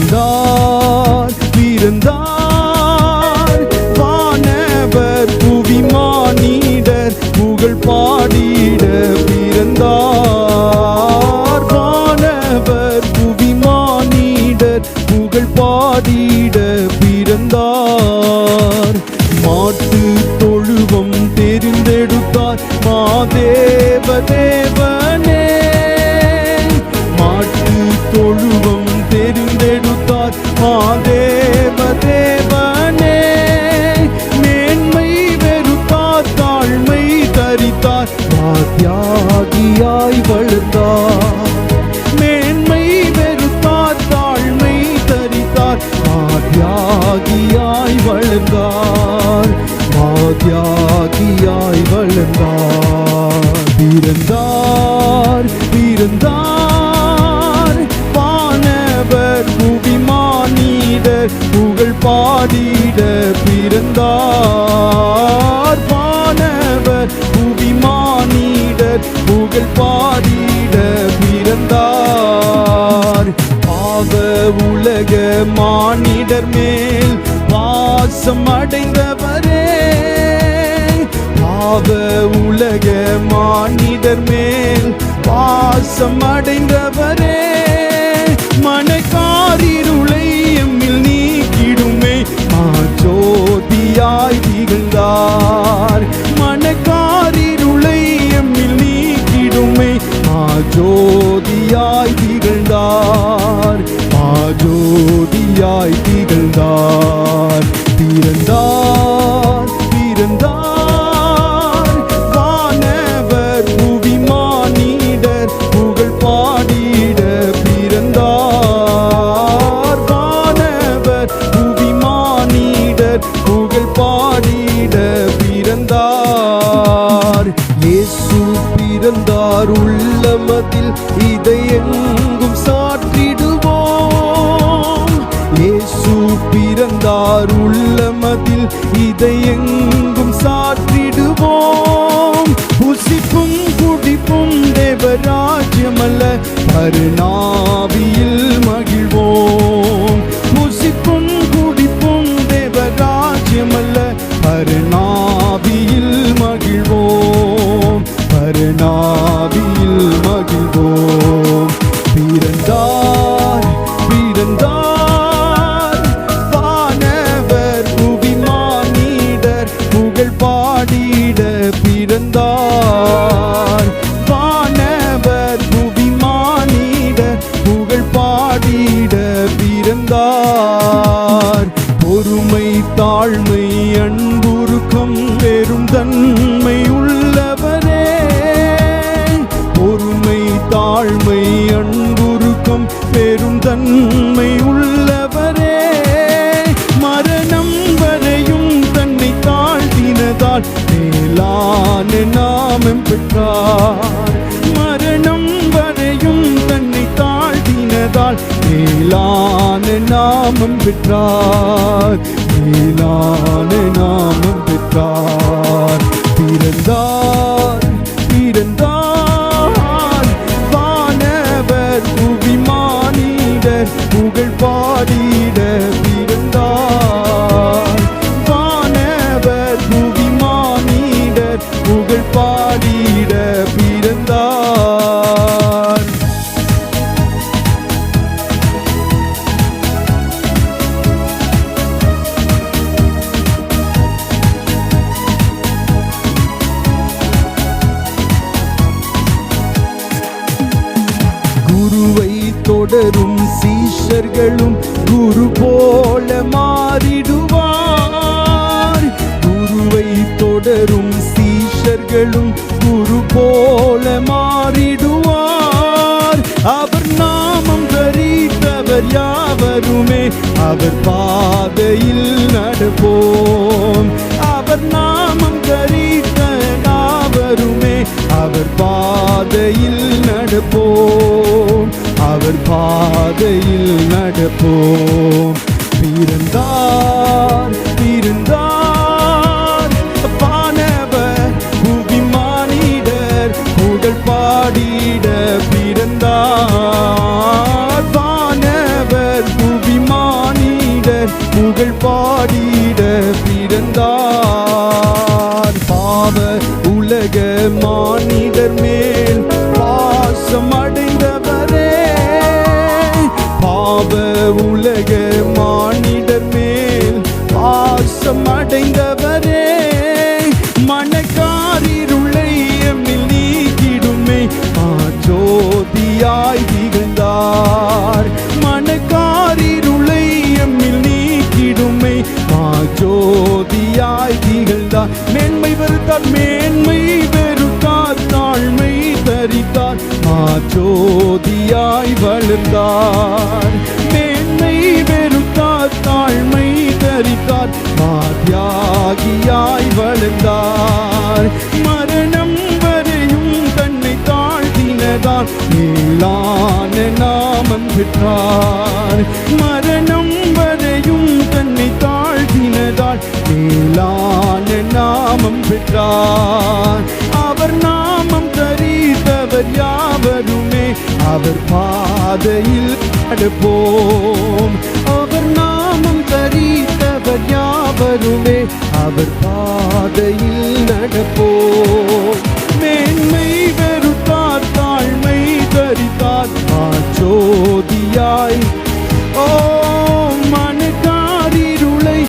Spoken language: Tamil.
பிறந்தார் பிறந்தார் வானவர் புவி மானிடர் புகழ் பாடிட பிறந்தார். வானவர் புவி மானிடர் புகழ் பாடிட பிறந்தார். மாட்டு தொழுவம் தெரிந்தெடுத்தார் மாதே தியாகியாய் வளர்ந்தார் தியாகியாய் வளர்ந்தார். பிறந்தார் உலக மானிடர் மேல் பாசம் அடைந்தவரே. பாவ உலக மானிடர் மேல் பாசம் அடைந்தவரே. பிறந்தார் உள்ளமதில் இதை எங்கும் சாற்றிடுவோம். இயேசு பிறந்தார் உள்ளமதில் இதை எங்கும் சாற்றிடுவோம். புசிப்பும் குடிப்பும் தேவராஜ்யமல்ல பருணாவியில் மகிழ்வோம். தாழ்மை அன்புருக்கம் பெரும் தன்மை உள்ளவரே பொறுமை தாழ்மை அன்புருக்கம் பெரும் தன்மை உள்ளவரே மரணம் வரையும் தன்னை தாழ்த்தினதால் மேலான நாமம் பெற்றார். மரணம் வரையும் தாழ்த்தினதால் மேலான நாமம் பெற்றார். மேலான தொடரும் சீஷர்களும் குரு போல மாறிடுவார். குருவை தொடரும் சீஷர்களும் குரு போல மாறிடுவார். அவர் நாமம் தரித்தவர் யாவருமே அவர் பாதையில் நடப்போம். அவர் நாமம் தரித்த யாவருமே அவர் பாதையில் நடப்போம். அவர் பாதையில் நடப்போம். பிறந்தார் தந்தார் மேன்மை வெறுத்தார் தாழ்மை தரித்தார். மாஜோதியாய் வளர்ந்தார் மேன்மை வெறுத்தார் தாழ்மை தரித்தார். மாத்தியாகியாய் வளர்ந்தார். மரணம் வரையும் தன்னை தாழ்த்தினதார் மேலான நாமம் பெற்றார். மரணம் வரையும் தன்னை தாழ்த்தினதால் மேலான நாமம் பெற்றார். அவர் நாமம் தரித்தவர் யாவருமே. அவர் பாதையில் நடப்போம். அவர் நாமம் தரித்தவர் யாவருமே. அவர் பாதையில்